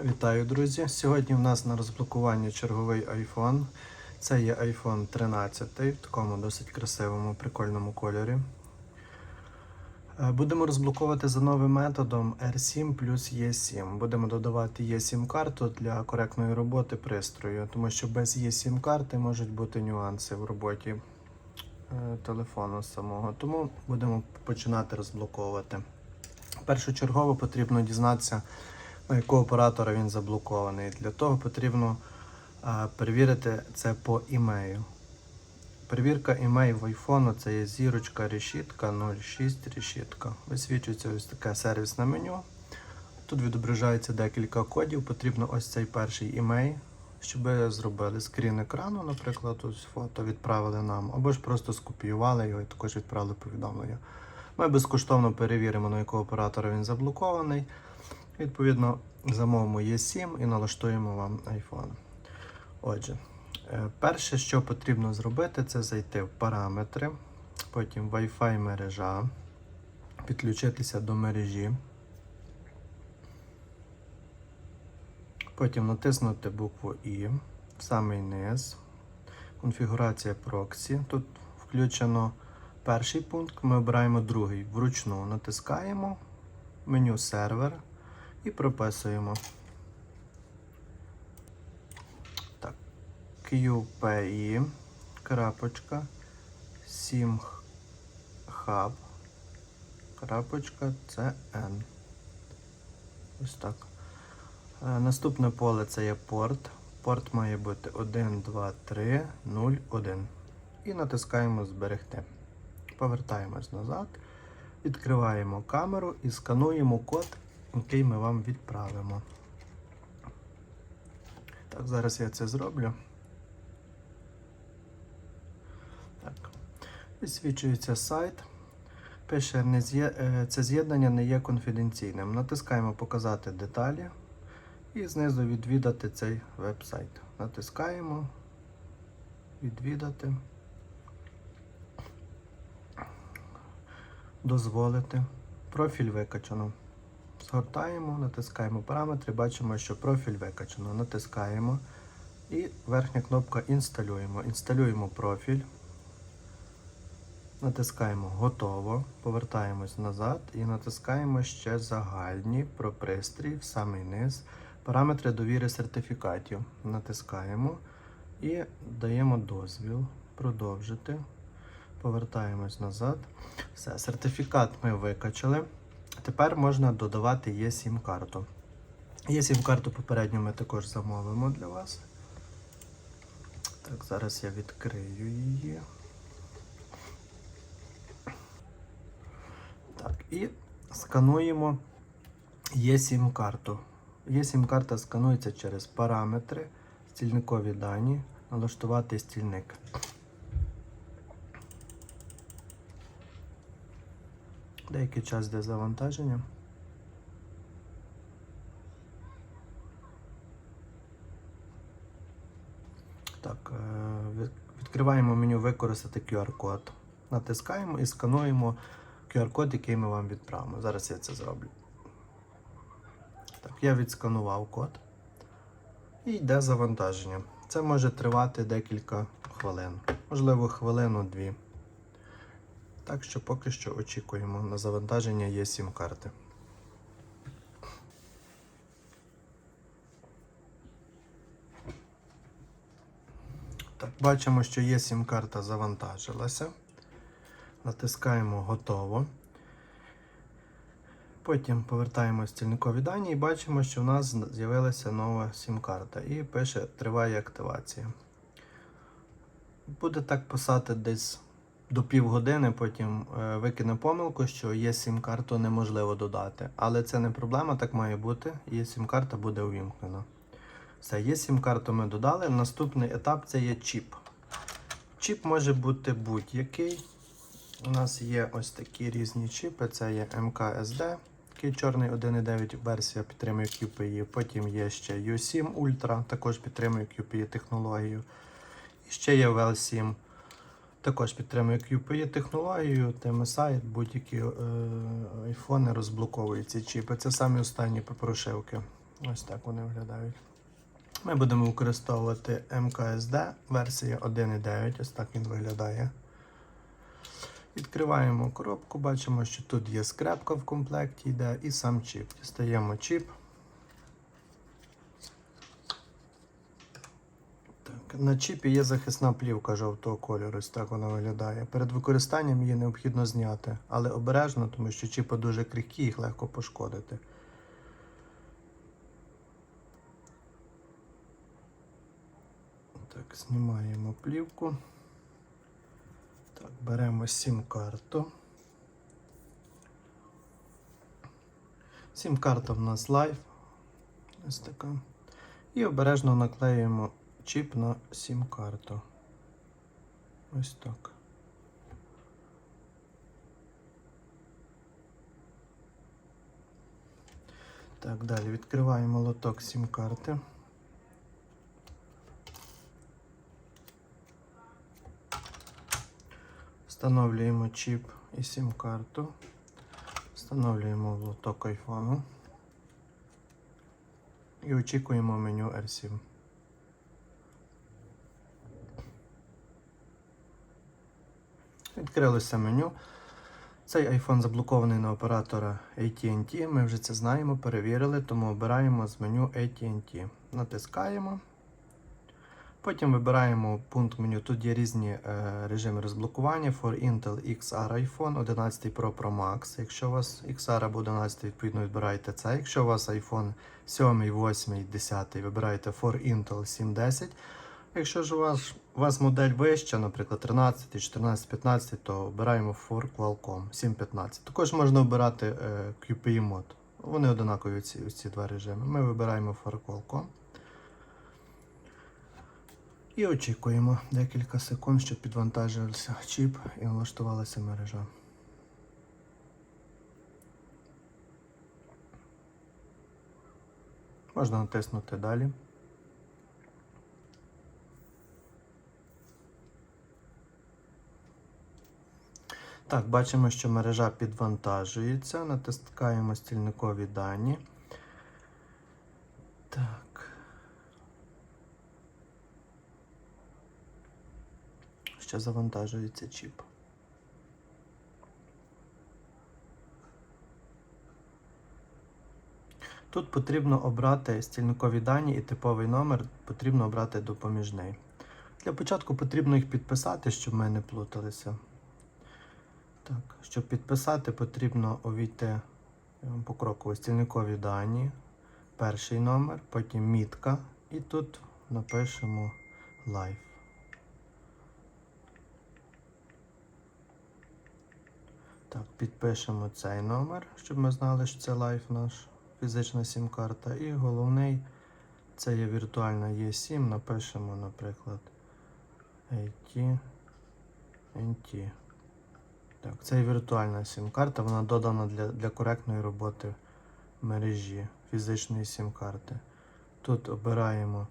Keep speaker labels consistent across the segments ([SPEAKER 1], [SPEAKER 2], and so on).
[SPEAKER 1] Вітаю, друзі! Сьогодні в нас на розблокуванні черговий iPhone. Це є iPhone 13 в такому досить красивому, прикольному кольорі. Е, Будемо розблоковувати за новим методом R7 плюс E7. Будемо додавати E7 карту для коректної роботи пристрою, тому що без E7 карти можуть бути нюанси в роботі е, телефону самого. Тому будемо починати розблоковувати. Першочергово потрібно дізнатися, у якого оператора він заблокований. Для того потрібно перевірити це по імею. Перевірка імею в iPhone це є зірочка решітка 06 решітка. Висвічується ось таке сервісне меню. Тут відображається декілька кодів. Потрібно ось цей перший імей, щоб зробили скрін екрану, наприклад, ось фото відправили нам, або ж просто скопіювали його і також відправили повідомлення. Ми безкоштовно перевіримо, на якого оператора він заблокований. Відповідно, замовимо Є7 і налаштуємо вам iPhone. Отже, е, перше, що потрібно зробити, це зайти в параметри, потім Wi-Fi мережа, підключитися до мережі. Потім натиснути букву І, в самий низ, конфігурація проксі. Тут включено перший пункт, ми обираємо другий. Вручну натискаємо меню сервер і прописуємо. Так, QPI, крапочка, SIM Hub, крапочка, CN. Ось так. Е, Наступне поле це є порт. Порт має бути 1, 2, 3, 0, 1. І натискаємо Зберегти. Повертаємось назад, відкриваємо камеру і скануємо код, який ми вам відправимо. Так, зараз я це зроблю. Так. Висвічується сайт. Пише, е, це з'єднання не є конфіденційним. Натискаємо Показати деталі і знизу відвідати цей веб-сайт. Натискаємо Відвідати. Дозволити. Профіль викачано. Згортаємо, натискаємо параметри, бачимо, що профіль викачано. Натискаємо. І верхня кнопка інсталюємо. Інсталюємо профіль. Натискаємо Готово. Повертаємось назад і натискаємо ще загальні про пристрій в самий низ. Параметри довіри сертифікатів. Натискаємо і даємо дозвіл. Продовжити. Повертаємось назад. Все, сертифікат ми викачали. Тепер можна додавати eSIM карту. eSIM карту попередньо ми також замовимо для вас. Так, зараз я відкрию її. Так, і скануємо eSIM карту. eSIM карта сканується через параметри, стільникові дані, налаштувати стільник. Деякий час для завантаження. Так, е, відкриваємо меню Використати QR-код. Натискаємо і скануємо QR-код, який ми вам відправимо. Зараз я це зроблю. Так, я відсканував код. І йде завантаження. Це може тривати декілька хвилин, можливо, хвилину-дві. Так що поки що очікуємо на завантаження є сім карти. Так, бачимо, що є сім карта завантажилася. Натискаємо готово. Потім повертаємо стільникові дані і бачимо, що в нас з'явилася нова сім-карта. І пише триває активація. Буде так писати десь до півгодини, потім е, викине помилку, що є сім-карту неможливо додати. Але це не проблема, так має бути. Є сім-карта буде увімкнена. Все, є сім-карту ми додали. Наступний етап це є чіп. Чіп може бути будь-який. У нас є ось такі різні чіпи. Це є МКСD, такий чорний 1.9 версія підтримує QPI. Потім є ще U7 Ultra, також підтримує QPI технологію. І ще є VL7. Також підтримує QPI технологію, TMSI, будь-які е, айфони розблоковують ці чіпи. Це самі останні прошивки. Ось так вони виглядають. Ми будемо використовувати МКСD версія 1.9. Ось так він виглядає. Відкриваємо коробку, бачимо, що тут є скрепка в комплекті йде і сам чіп. Дістаємо чіп. На чіпі є захисна плівка жовтого кольору, ось так вона виглядає. Перед використанням її необхідно зняти, але обережно, тому що чіпи дуже крихкі, їх легко пошкодити. Так, знімаємо плівку. Так, беремо сім-карту. Сім-карта в нас лайф. Ось така. І обережно наклеюємо чіп на сім-карту. Ось так. Так, далі відкриваємо лоток сім-карти. Встановлюємо чіп і сім-карту. Встановлюємо лоток айфону. І очікуємо меню R7. Відкрилося меню. Цей iPhone заблокований на оператора AT&T. Ми вже це знаємо, перевірили, тому обираємо з меню AT&T. Натискаємо. Потім вибираємо пункт меню. Тут є різні е, режими розблокування for Intel XR iPhone 11 Pro Pro Max. Якщо у вас XR або 11, відповідно вибираєте це. Якщо у вас iPhone 7, 8, 10, вибираєте for Intel 710. Якщо ж у вас, у вас модель вища, наприклад 13, 14, 15, то обираємо for Qualcomm 715. Також можна обирати е, QPE мод. Вони одинакові ці, ці два режими. Ми вибираємо for Qualcomm. І очікуємо декілька секунд, щоб підвантажився чіп і налаштувалася мережа. Можна натиснути далі. Так, бачимо, що мережа підвантажується. Натискаємо стільникові дані. Так. Ще завантажується чіп. Тут потрібно обрати стільникові дані і типовий номер потрібно обрати допоміжний. Для початку потрібно їх підписати, щоб ми не плуталися. Так, щоб підписати, потрібно увійти вам покроково стільникові дані, перший номер, потім мітка, і тут напишемо Live. Так, підпишемо цей номер, щоб ми знали, що це лайф наш фізична сім-карта. І головний це є віртуальна Є7. Напишемо, наприклад, AT NT. Так, це є віртуальна сім-карта, вона додана для, для коректної роботи мережі фізичної сім-карти. Тут обираємо.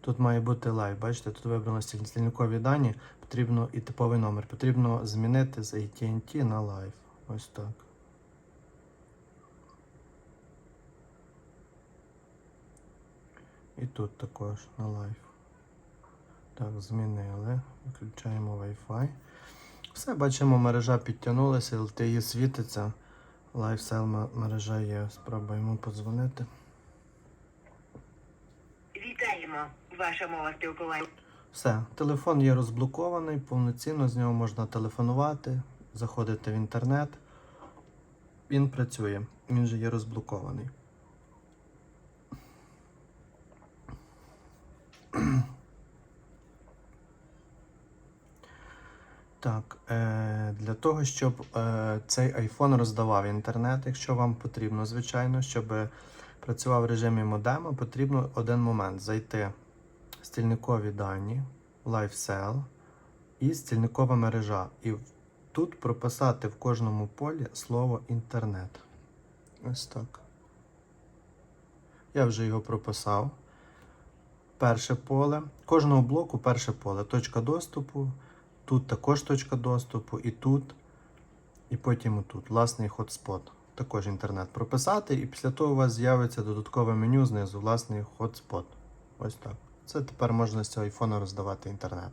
[SPEAKER 1] Тут має бути лайв. Бачите, тут вибрано стіль- стільникові дані, потрібно і типовий номер. Потрібно змінити з AT&T на лайв. Ось так. І тут також на лайв. Так, змінили. Виключаємо Wi-Fi. Все, бачимо, мережа підтягнулася, LTE світиться. LiveSell мережа є. Спробуємо подзвонити.
[SPEAKER 2] Вітаємо. Ваша мова спілкування.
[SPEAKER 1] Все, телефон є розблокований, повноцінно з нього можна телефонувати, заходити в інтернет. Він працює, він же є розблокований. Так, е, для того, щоб е, цей iPhone роздавав інтернет, якщо вам потрібно, звичайно, щоб працював в режимі модема, потрібно один момент зайти в стільникові дані, LiveSell і стільникова мережа. І тут прописати в кожному полі слово інтернет. Ось так. Я вже його прописав. Перше поле. Кожного блоку перше поле. Точка доступу. Тут також точка доступу, і тут, і потім отут. Власний хотспот. також інтернет прописати, і після того у вас з'явиться додаткове меню знизу, власний hotspot. Ось так. Це тепер можна з цього айфона роздавати інтернет.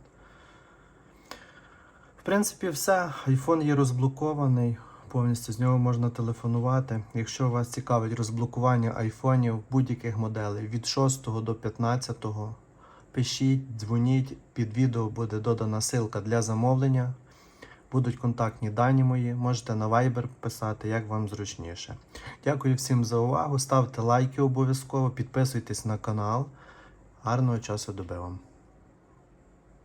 [SPEAKER 1] В принципі, все. Айфон є розблокований. Повністю з нього можна телефонувати. Якщо вас цікавить розблокування айфонів будь-яких моделей від 6 до 15, пишіть, дзвоніть. Під відео буде додана ссылка для замовлення. Будуть контактні дані мої. Можете на Viber писати, як вам зручніше. Дякую всім за увагу. Ставте лайки обов'язково, підписуйтесь на канал. Гарного часу доби вам.